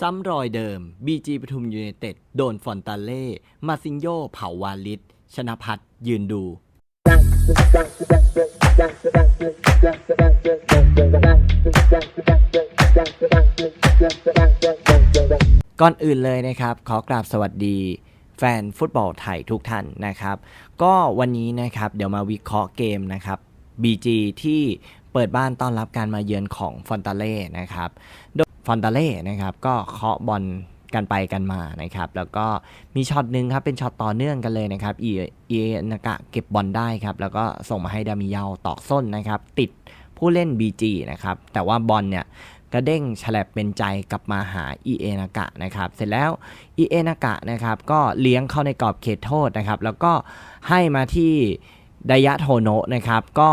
ซ้ำรอยเดิม BG ปทุมยูไนเต็ด โดนฟอนตาเล่ มาซินโย เผาวาลิศชนะพัฒยืนดู ก่อนอื่นเลยนะครับ ขอกราบสวัสดีแฟนฟุตบอลไทยทุกท่านนะครับ ก็วันนี้นะครับเดี๋ยวมาวิเคราะห์เกมนะครับ BG ที่เปิดบ้านต้อนรับการมาเยือนของฟอนตาเล่นะครับโดย ฟอนตาเล่นะครับก็เคาะบอลกันไปกันมานะครับ แล้วก็มีช็อตหนึ่งครับ เป็นช็อตต่อเนื่องกันเลยนะครับเอเอนากะเก็บบอลได้ครับ แล้วก็ส่งมาให้ดามิเยาตอกส้นนะครับ ติดผู้เล่น BG นะครับ แต่ว่าบอลเนี่ยกระเด้งฉลับเป็นใจกลับมาหาอีเอนากะนะครับ เสร็จแล้วอีเอนากะนะครับ ก็เลี้ยงเข้าในกรอบเขตโทษนะครับ แล้วก็ให้มาที่ไดยะโทโนะนะครับ ก็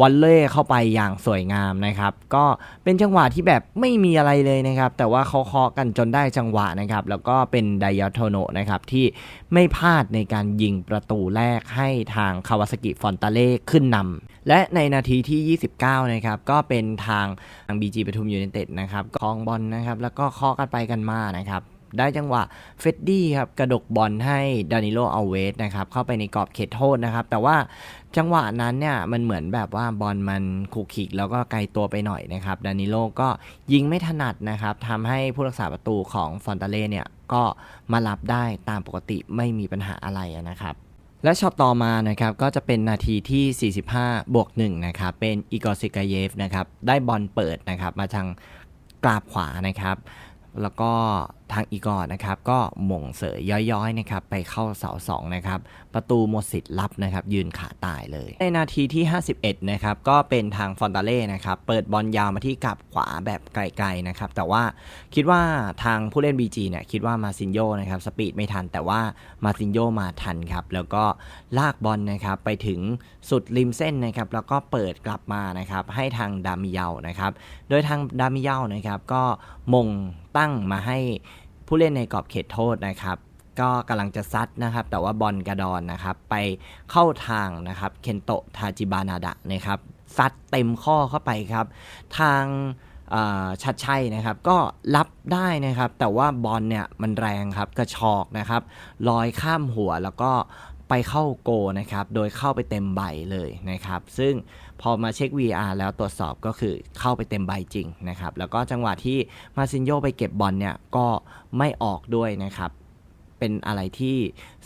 บอลเล่เข้าไปอย่างสวยงามนะครับ ก็เป็นจังหวะที่แบบไม่มีอะไรเลยนะครับ แต่ว่าเขาเคาะกันจนได้จังหวะนะครับ แล้วก็เป็นไดยะโทโนะนะครับที่ไม่พลาดในการยิงประตูแรกให้ทางคาวาสกิฟอนตาเล่ขึ้นนำและในนาทีที่ 29 นะครับ ก็เป็นทางทาง BG ปทุมยูไนเต็ดนะครับคลองบอลนะครับ แล้วก็เคาะกันไปกันมานะครับ ได้จังหวะเฟดดี้ครับกระดกบอลให้ดานิโลอัลเวสนะครับเข้าไปในกรอบเขตโทษนะครับ แต่ว่าจังหวะนั้นเนี่ยมันเหมือนแบบว่าบอลมันคุกคิกแล้วก็ไกลตัวไปหน่อยนะครับดานิโลก็ยิงไม่ถนัดนะครับทำให้ผู้รักษาประตูของฟอนตาเล่เนี่ยก็มารับได้ตามปกติไม่มีปัญหาอะไรนะครับและช็อตต่อมานะครับก็จะเป็นนาทีที่ 45 บวก1นะครับเป็นอีกอซิกาเยฟนะครับได้บอลเปิดนะครับมาทางกราบขวานะครับ แล้วก็ ทางอีกอนะครับก็หม่งเสยย้อยๆนะครับไปเข้าเสาสองนะครับประตูหมดสิทธิ์รับนะครับยืนขาตายเลย ในนาทีที่ 51นะครับก็เป็นทางฟอนตาเล่นะครับเปิดบอลยาวมาที่กับขวาแบบไกลๆนะครับแต่ว่าคิดว่าทางผู้เล่น BG เนี่ยคิดว่ามาซินโยนะครับสปีดไม่ทัน แต่ว่ามาซินโยมาทันครับแล้วก็ลากบอลนะครับไปถึงสุดริมเส้นนะครับแล้วก็เปิดกลับมานะครับให้ทางดามิเยานะครับโดยทางดามิเยานะครับก็มงตั้งมาให้ ผู้เล่นในกรอบเขตโทษนะครับ ก็กำลังจะซัดนะครับ แต่ว่าบอลกระดอนนะครับ ไปเข้าทางนะครับเคนโตะทาจิบานาดะนะครับซัดเต็มข้อเข้าไปครับ ทางชัดชัยนะครับ ก็รับได้นะครับ แต่ว่าบอลเนี่ยมันแรงครับ กระชอกนะครับลอยข้ามหัวแล้วก็ ไปเข้าโกนะครับ โดยเข้าไปเต็มใบเลยนะครับ ซึ่งพอมาเช็ค VR แล้วตรวจสอบก็คือเข้าไปเต็มใบจริงนะครับ แล้วก็จังหวะที่มาซินโยไปเก็บบอลเนี่ยก็ไม่ออกด้วยนะครับ เป็นอะไรที่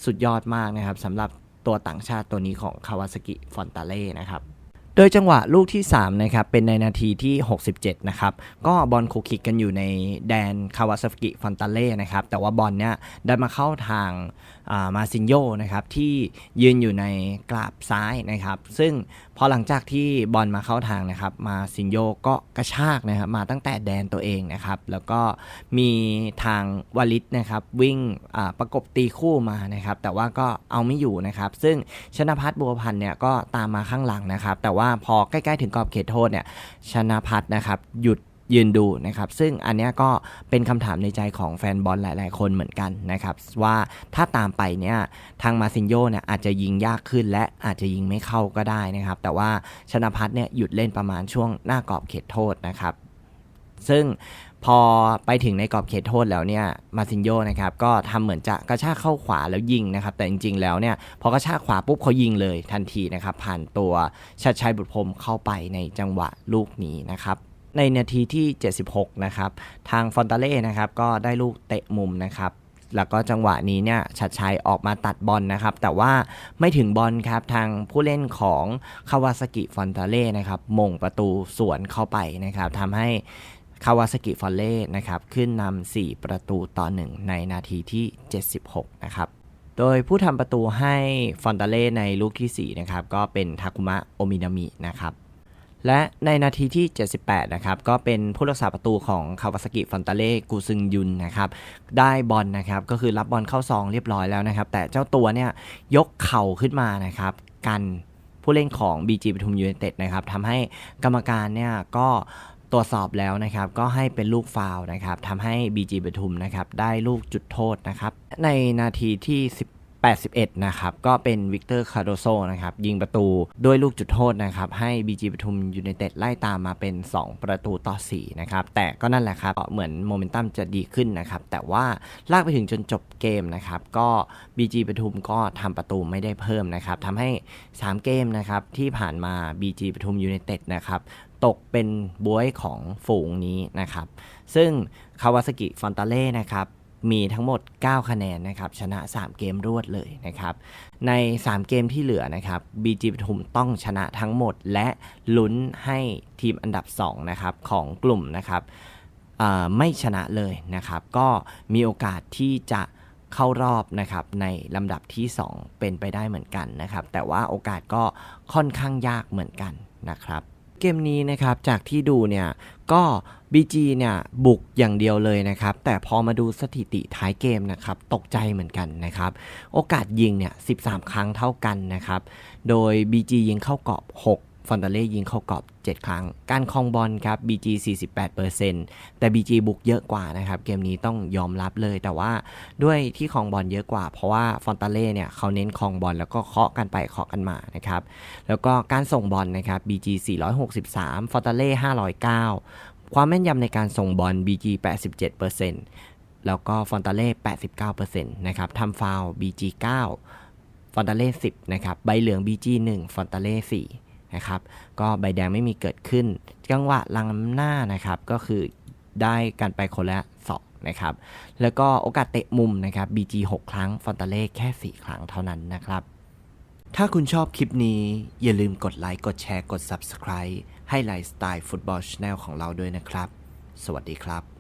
สุดยอดมากนะครับสำหรับตัวต่างชาติตัวนี้ของคาวาสกิฟอนตาเล่นะครับ โดยจังหวะลูกที่3นะครับเป็นในนาทีที่ 67 นะครับ ก็บอลคุกคิกกันอยู่ในแดนคาวาซากิฟอนตาเล่นะครับ แต่ว่าบอลเนี่ยได้มาเข้าทางมาซินโยนะครับที่ยืนอยู่ในกราบซ้ายนะครับ ซึ่งพอหลังจากที่บอลมาเข้าทางนะครับ มาซินโยก็กระชากนะครับมาตั้งแต่แดนตัวเองนะครับ แล้วก็มีทางวาลิตนะครับวิ่งประกบตีคู่มานะครับ แต่ว่าก็เอาไม่อยู่นะครับ ซึ่งชนะพัฒน์บัวพันธ์เนี่ยก็ตามมาข้างหลังนะครับ แต่ว่าพอใกล้ๆถึงกรอบเขตโทษเนี่ยชนะพัฒน์นะครับหยุดยืนดูนะครับ ซึ่งอันนี้ก็เป็นคำถามในใจของแฟนบอลหลาย ๆ คนเหมือนกันนะครับ ว่าถ้าตามไปเนี่ยทางมาซินโยเนี่ยอาจจะยิงยากขึ้นและอาจจะยิงไม่เข้าก็ได้นะครับ แต่ว่าชนะพัฒน์เนี่ยหยุดเล่นประมาณช่วงหน้ากรอบเขตโทษนะครับ ซึ่งพอไปถึงในกรอบเขตโทษแล้วเนี่ยมาซินโยนะครับก็ทำเหมือนจะกระชากเข้าขวาแล้วยิงนะครับ แต่จริงๆแล้วเนี่ยพอกระชากขวาปุ๊บเขายิงเลยทันทีนะครับผ่านตัวชัดชัยบุตรพรมเข้าไปในจังหวะลูกนี้นะครับในนาทีที่ 76 นะครับ ทางฟอนตาเล่นะครับก็ได้ลูกเตะมุมนะครับ แล้วก็จังหวะนี้เนี่ยชัดชัยออกมาตัดบอลนะครับ แต่ว่าไม่ถึงบอลครับ ทางผู้เล่นของคาวาสกิฟอนตาเล่นะครับมงประตูสวนเข้าไปนะครับทำให้ คาวาสกิฟอนเล่นะครับขึ้นนำ4 ประตูต่อ 1 ในนาทีที่ 76 นะครับ โดยผู้ทำประตูให้ฟอนตาเล่ในลูกที่ 4 นะครับ ก็เป็นทาคุมะโอมินามินะครับและในนาทีที่ 78 นะครับ ก็เป็นผู้รักษาประตูของคาวาสกิฟอนตาเล่กูซึงยุนนะครับ ได้บอลนะครับ ก็คือรับบอลเข้าซองเรียบร้อยแล้วนะครับ แต่เจ้าตัวเนี่ยยกเข่าขึ้นมานะครับ กันผู้เล่นของ BG ปทุมยูไนเต็ดนะครับทำให้กรรมการเนี่ยก็ ตรวจสอบแล้วนะครับก็ให้เป็นลูกฟาวนะครับทำให้ BG ปทุมนะครับได้ลูกจุดโทษนะครับในนาทีที่ 81 นะครับ ก็เป็นวิกเตอร์คาร์โดโซนะครับ ยิงประตูด้วยลูกจุดโทษนะครับ ให้ BG ปทุมยูไนเต็ดไล่ตามมาเป็น 2 ประตูต่อ 4 นะครับ แต่ก็นั่นแหละครับ เหมือนโมเมนตัมจะดีขึ้นนะครับ แต่ว่าลากไปถึงจนจบเกมนะครับ ก็ BG ปทุมก็ทำประตูไม่ได้เพิ่มนะครับทำให้ 3 เกมนะครับที่ผ่านมา BG ปทุมยูไนเต็ดนะครับ ตกเป็นบวยของฝูงนี้นะครับ ซึ่งคาวาสกิฟอนตาเล่นะครับมีทั้งหมด 9 คะแนนนะครับ ชนะ 3 เกมรวดเลยนะครับ ใน 3 เกมที่เหลือนะครับ BG ปทุมต้องชนะทั้งหมด และลุ้นให้ทีมอันดับ 2 นะครับ ของกลุ่มนะครับไม่ชนะเลยนะครับ ก็มีโอกาสที่จะเข้ารอบนะครับในลำดับที่ 2 เป็นไปได้เหมือนกันนะครับ แต่ว่าโอกาสก็ค่อนข้างยากเหมือนกันนะครับ เกมนี้นะครับจากที่ดูเนี่ยก็ BG เนี่ยบุกอย่างเดียวเลยนะครับ แต่พอมาดูสถิติท้ายเกมนะครับตกใจเหมือนกันนะครับ โอกาสยิงเนี่ย 13 ครั้งเท่ากันนะครับ โดย BG ยิงเข้ากรอบ 6 ฟอนตาเล่ยิงเข้ากรอบ 7 ครั้ง การคองบอลครับ BG 48%แต่ BG บุกเยอะกว่านะครับ เกมนี้ต้องยอมรับเลย แต่ว่าด้วยที่คองบอลเยอะกว่า เพราะว่าฟอนตาเล่เนี่ยเขาเน้นคองบอลแล้วก็เคาะกันไปเคาะกันมานะครับ แล้วก็การส่งบอลนะครับ BG 463ฟอนตาเล่509 ความแม่นยำในการส่งบอล BG 87%แล้วก็ฟอนตาเล่89%นะครับทำฟาว BG 9ฟอนตาเล่10นะครับ ใบเหลือง BG 1ฟอนตาเล่4 นะครับ ก็ใบแดงไม่มีเกิดขึ้น จังหวะลังหน้านะครับ ก็คือได้กันไปคนละ2นะครับ แล้วก็โอกาสเตะมุมนะครับ BG 6 ครั้ง ฟอนตาเล่แค่ 4 ครั้งเท่านั้นนะครับ ถ้าคุณชอบคลิปนี้ อย่าลืมกดไลค์ กดแชร์ กด Subscribe ให้ไลฟ์สไตล์ฟุตบอลช n แนลของเราด้วยนะครับ สวัสดีครับ